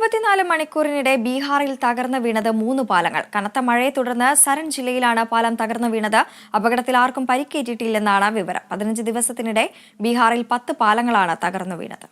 ഇരുപത്തിനാല് മണിക്കൂറിനിടെ ബീഹാറിൽ തകർന്നു വീണത് മൂന്ന് പാലങ്ങൾ കനത്ത മഴയെ തുടർന്ന് സരൺ ജില്ലയിലാണ് പാലം തകർന്നു വീണത് അപകടത്തിൽ ആർക്കും പരിക്കേറ്റിട്ടില്ലെന്നാണ് വിവരം പതിനഞ്ച് ദിവസത്തിനിടെ ബീഹാറിൽ പത്ത് പാലങ്ങളാണ് തകർന്നു വീണത്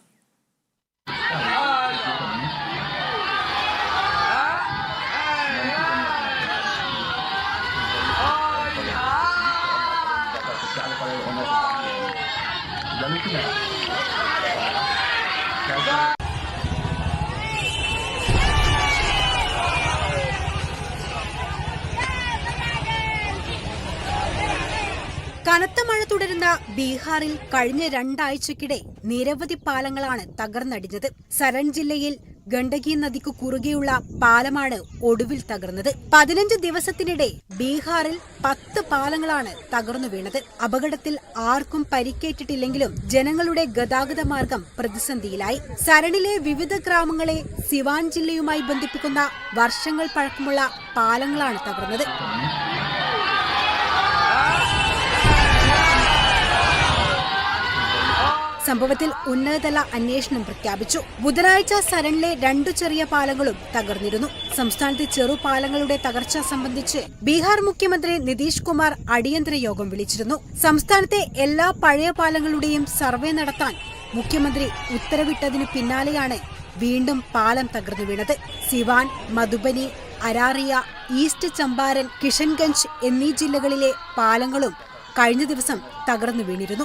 കനത്ത മഴ തുടരുന്ന ബീഹാറിൽ കഴിഞ്ഞ രണ്ടാഴ്ചക്കിടെ നിരവധി പാലങ്ങളാണ് തകർന്നടിഞ്ഞത്. സരൺ ജില്ലയിൽ ഗണ്ഡകി നദിക്കു കുറുകെയുള്ള പാലമാണ് ഒടുവിൽ തകർന്നത്. പതിനഞ്ച് ദിവസത്തിനിടെ ബീഹാറിൽ പത്ത് പാലങ്ങളാണ് തകർന്നു വീണത്. അപകടത്തിൽ ആർക്കും പരിക്കേറ്റിട്ടില്ലെങ്കിലും ജനങ്ങളുടെ ഗതാഗത മാർഗം പ്രതിസന്ധിയിലായി. സരണിലെ വിവിധ ഗ്രാമങ്ങളെ സിവാൻ ജില്ലയുമായി ബന്ധിപ്പിക്കുന്ന വർഷങ്ങൾ പഴക്കമുള്ള പാലങ്ങളാണ് തകർന്നത്. സംഭവത്തിൽ ഉന്നതതല അന്വേഷണം പ്രഖ്യാപിച്ചു. ബുധനാഴ്ച സരണിലെ രണ്ടു ചെറിയ പാലങ്ങളും തകർന്നിരുന്നു. സംസ്ഥാനത്തെ ചെറു പാലങ്ങളുടെ തകർച്ച സംബന്ധിച്ച് ബീഹാർ മുഖ്യമന്ത്രി നിതീഷ് കുമാർ അടിയന്തര യോഗം വിളിച്ചിരുന്നു. സംസ്ഥാനത്തെ എല്ലാ പഴയ പാലങ്ങളുടെയും സർവേ നടത്താൻ മുഖ്യമന്ത്രി ഉത്തരവിട്ടതിനു പിന്നാലെയാണ് വീണ്ടും പാലം തകർന്നു വീണത്. സിവാൻ മധുബനി അരാറിയ ഈസ്റ്റ് ചമ്പാരൻ കിഷൻഗഞ്ച് എന്നീ ജില്ലകളിലെ പാലങ്ങളും കഴിഞ്ഞ ദിവസം തകർന്നു വീണിരുന്നു.